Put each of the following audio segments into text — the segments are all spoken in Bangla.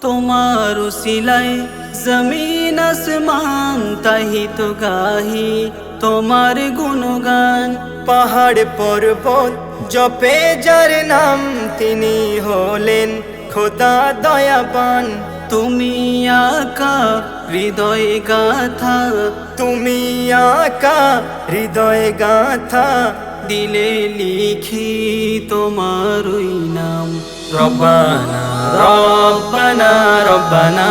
তোমার সিলাই জমিন আসমান তাহি তো গাহি তোমার গুণগান। পাহাড় পর্বত জপে যার নাম তিনি হলেন খোদা দয়াবান। তুমি আকা হৃদয় গাথা। তুমি আকা হৃদয় গাথা। দিলে লিখি তোমার ওই নাম। রব্বানা রব্বানা রব্বানা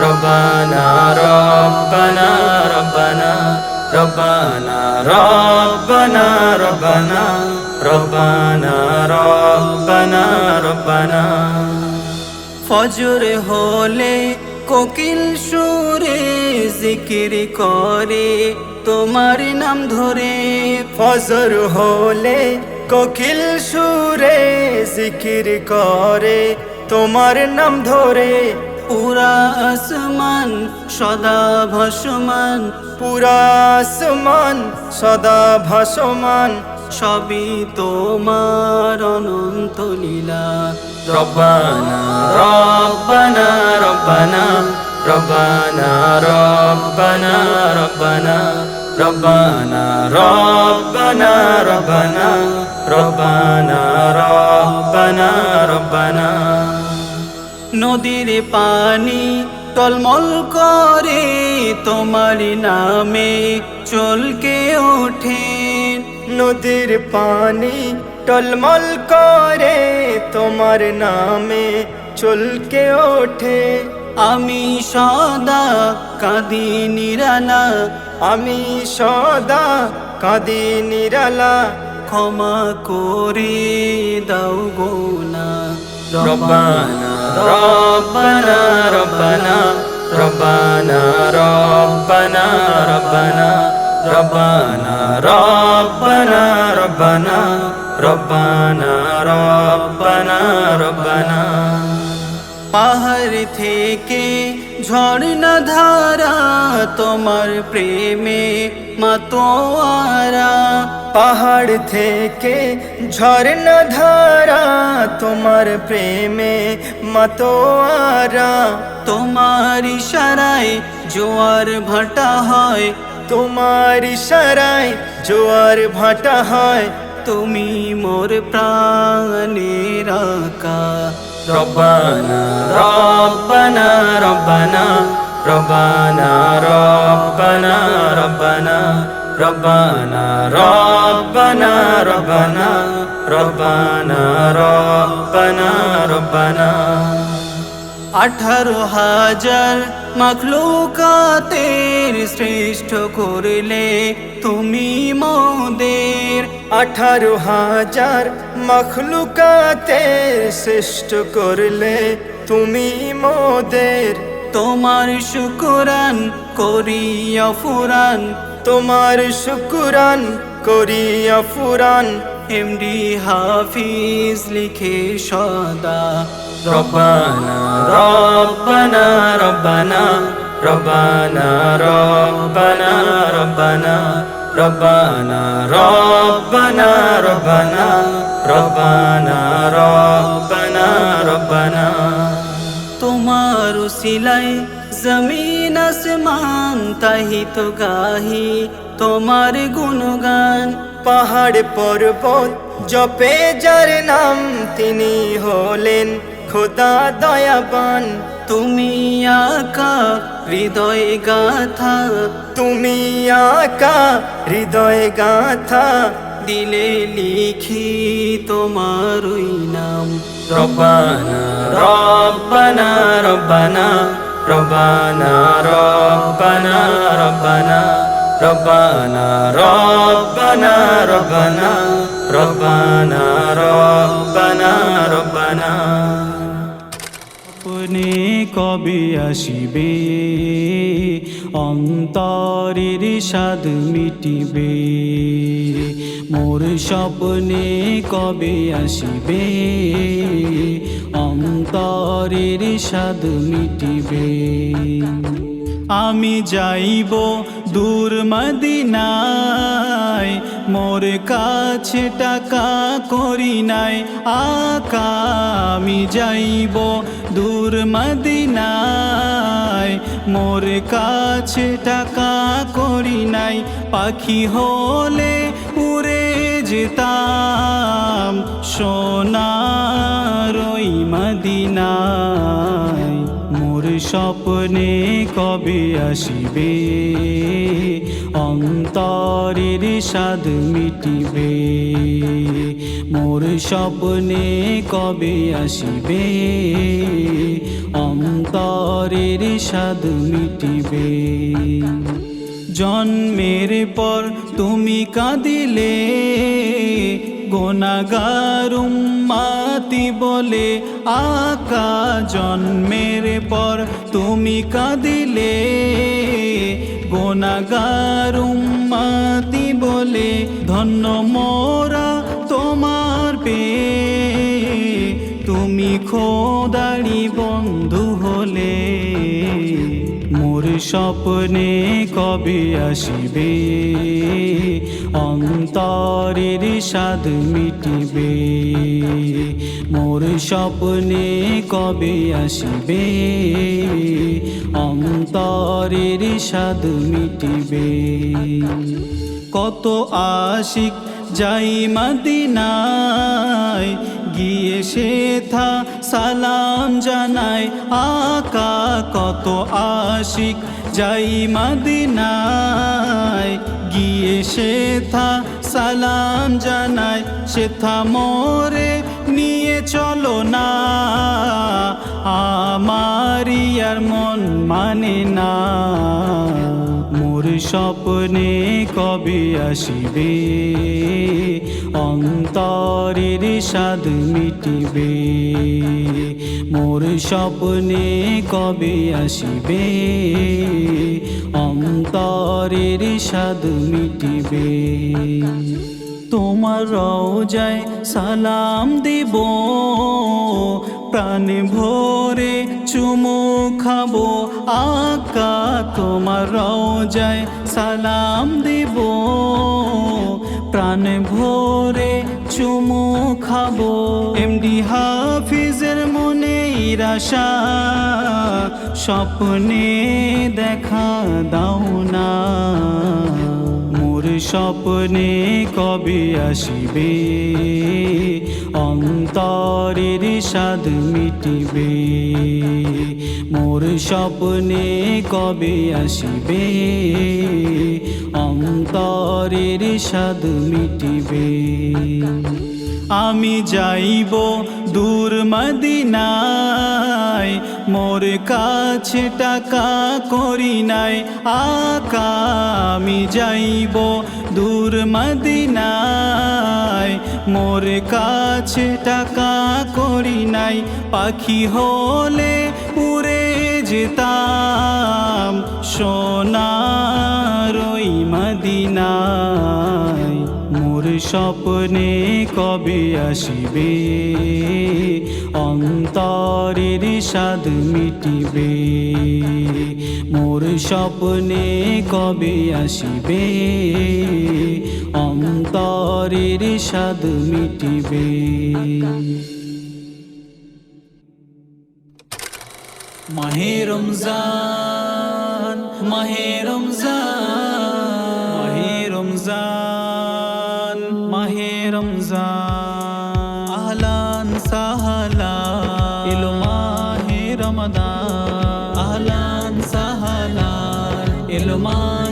রব্বানা রব্বানা রব্বানা রব্বানা রব্বানা রব্বানা রব্বানা রব্বানা ফজর হলে কোকিল সুরে জিকির করে তোমার নাম ধরে ফজর হলে কোকিল সুরে জিকির করে, তোমার নাম ধরে পুরা আসমান, সদা ভাসমান, পুরা আসমান, সদা ভাসমান, সবই তোমার অনন্ত লীলা। রব্বানা রব্বানা রব্বানা রব্বানা রব্বানা রব্বানা রব্বানা রব্বানা রব্বানা। রব্বানা রব্বানা রব্বানা। নদীর পানি টলমল করে তোমার নামে চলকে ওঠে। নদীর পানি টলমল করে তোমার নামে চলকে ওঠে। আমি সদা কাঁদি নিরালা। আমি সদা কাঁদি নিরালা। ক্ষমা করে দাও গোনা রব্বানা রব্বানা রব্বানা রব্বানা রব্বানা রব্বানা রব্বানা রব্বানা রব্বানা রব্বানা রব্বানা রব্বানা পাহাড় থেকে ঝর্ণা ধারা তোমার প্রেমে মাতোয়ারা পাহাড় থেকে ঝর্ণা ধারা তোমার প্রেমে মতোয়ারা। তোমার ইশারায় জোয়ার ভাটা হয়। তোমার ইশারায় জোয়ার ভাটা হয়। তুমি মোর প্রাণের আকা। রব্বানা রব্বানা রব্বানা। রব্বানা রব্বানা রব্বানা। রব্বানা রব্বানা রব্বানা রব্বানা রব্বানা রব্বানা। আঠারো হাজার মখলুকাতের শ্রেষ্ঠ করলে তুমি মোদের। আঠারো হাজার মখলুকাতে শ্রেষ্ঠ করলে তুমি মোদের। তোমার শুকুরান করিয়া ফুরান তোমার শুকুরান করিয়া ফুরান এমডি হাফিজ লিখে সদা রব্বানা রব্বানা রব্বানা রব্বানা রব্বানা রব্বানা রব্বানা রব্বানা রব্বানা রব্বানা রব্বানা রব্বানা তোমার সিলাই জমিন আসমান তাহি তো গাহি তোমার গুণগান। পাহাড় পর্বত জপে যার নাম তিনি হলেন। খোদা দয়াবান। তুমি আকা হৃদয় গাথা। তুমি আকা হৃদয় গাথা। দিলে লিখি তোমার ওই নাম। রব্বানা রব্বানা রব্বানা। আপনি কবে আসিবে? অন্তরের স্বাদ মিটিবে। মোর স্বপ্নে কবে আসিবে? অন্তরের স্বাদ মিটিবে। আমি যাইব দূর মদিনায়, মোর কাছে টাকা করি নাই, আকা। আমি যাইব দূর মদিনায়, মোর কাছে টাকা করি নাই, পাখি হলে সোনার ওই মদিনায়। মোর স্বপ্নে কবে আসিবে? অন্তরের স্বাদ মিটিবে। মোর স্বপ্নে কবে আসিবে? অন্তরের স্বাদ মিটিবে। জন্মের পর তুমি কাঁদিলে গোনাগারুম মাতি বলে আকা। জন্মের পর তুমি কাঁদিলে গোনাগারুম মাতি বলে ধন্য মোরা তোমার পে তুমি খোদারি বন্ধু হলে স্বপ্নে কবে আসিবে? অন্তরের স্বাদ মিটিবে। মোর স্বপ্নে কবে আসিবে? অন্তরের স্বাদ মিটিবে। কত আশিক যাই মদিনায়, গিয়ে সে থা সালাম জানায় আকা কত আশিক যাই মদিনায়, গিয়ে সেথা সালাম জানাই সেথা মোরে নিয়ে চলো না। আমারি আর মন মানে না। মোর স্বপ্নে কবে আসিবে? অন্তরের স্বাদ মিটিবে। মোর স্বপ্নে কবে আসিবে? অন্তরের স্বাদ মিটিবে। তোমার রওজায় সালাম দিব, প্রাণ ভোরে চুমু খাব। আকা, তোমার রওজায় সালাম দিব প্রাণ ভোরে চুমু খাব। এমডি হাফিজের মনে রাশা স্বপ্নে দেখা দাও না। মোর স্বপ্নে কবে আসিবে? অন্তরের স্বাদ মিটিবে। মোর স্বপ্নে কবে আসিবে? অন্তরের স্বাদ মিটিবে। আমি যাইব দূর মদিনায়, মোর কাছে টাকা করি নাই, আকা। আমি যাইব দূর মদিনায়, মোর কাছে টাকা করি নাই, পাখি হলে উড়ে যেতাম সোনার ওই মদিনায়। মোর স্বপ্নে কবে আসিবে? অন্তরের স্বাদ মিটিবে। মোর স্বপ্নে কবে আসিবে? অন্তরের স্বাদ মিটিবে। মাহে রমজান মাহে রমজান মাহে রমজান মাহে রমজান। আহলান সাহালা এলো মাহে রমদান আহলান সাহালা এলো মাহে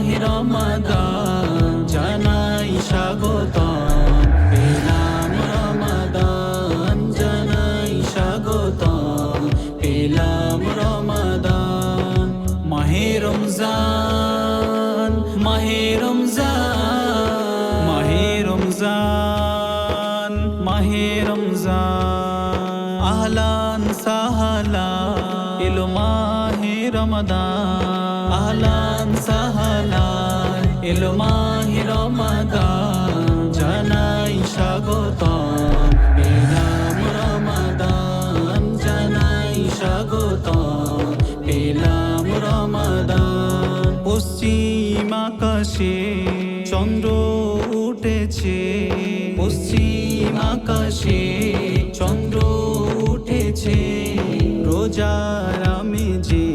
রমাদান আহলান সাহালান এলো মাহি রমাদান জানাই স্বাগত পেলাম রমাদান জানাই স্বাগত পেলাম রমাদান পশ্চিম আকাশে চন্দ্র উঠেছে পশ্চিম আকাশে চন্দ্র উঠেছে রোজার আমি যে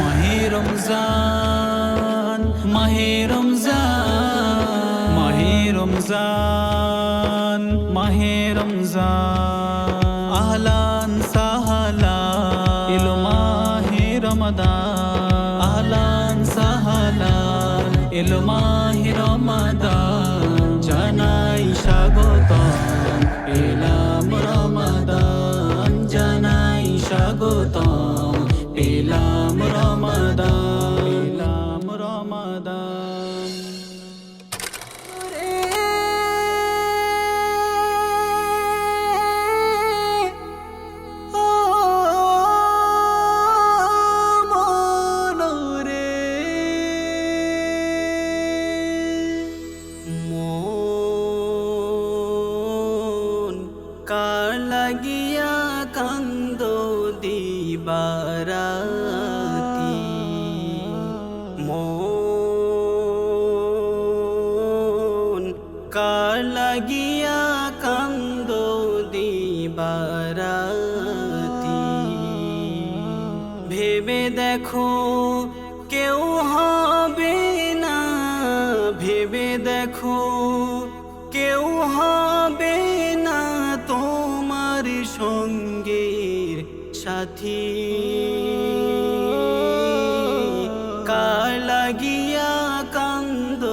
মাহে রমজান মাহে রমজান মাহে রমজান মাহে রমজান। লাগিয়া কান্দ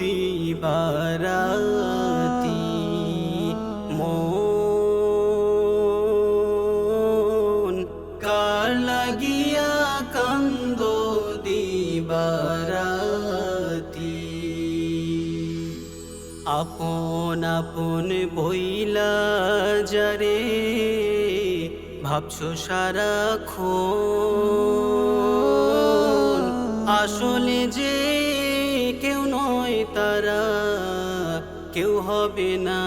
দিবারাতি। মন কার লাগিয়া কান্দ দিবারাতি। আপন আপন বইলা যারে, ভাবছ সারা খো হবে না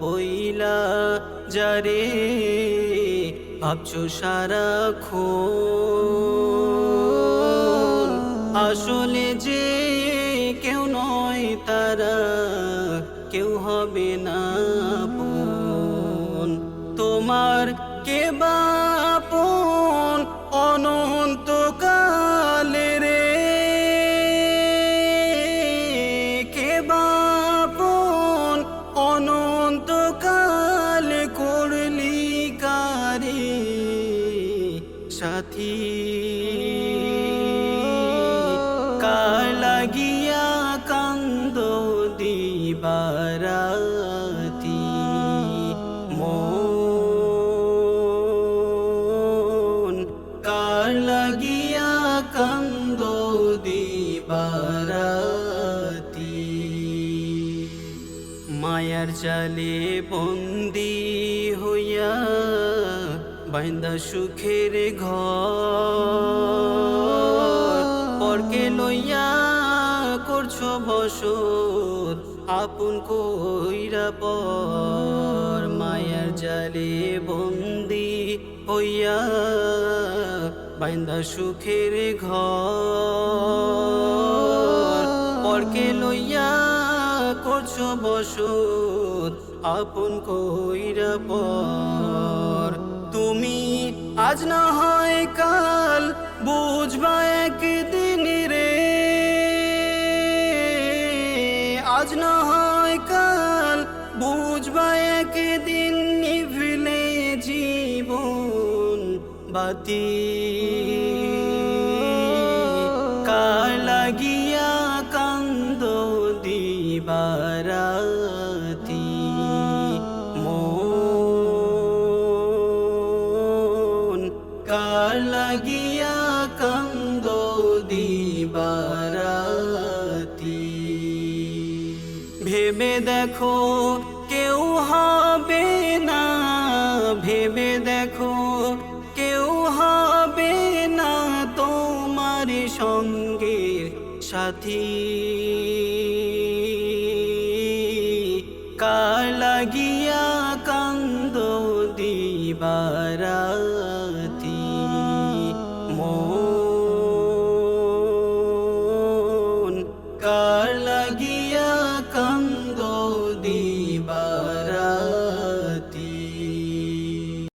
বইলা যারে ভাবছ সারা খো আসলে যে কেউ নয় তারা, কেউ হবে না তোমার কে বা অনন্ত মায়ার জালে বন্দি হইয়া বাইন্দা সুখের ঘরকে লইয়া করছ বসত, আপন কইরা পর। মায়ার জালে বন্দি হইয়া বাইন্দা সুখের ঘর। লইয়া বসত আপন কইরা পর। তুমি আজ না হয় কাল বুঝবা একদিন রে। আজ না হয় কাল বুঝবা একদিন নিভলে জীবন বাতি। কার লাগি দেখো, কেউ হবে না, ভেবে দেখো। কেউ হবে না তোমার সঙ্গে সাথী। কালাগিয়া কান্দ দিবারা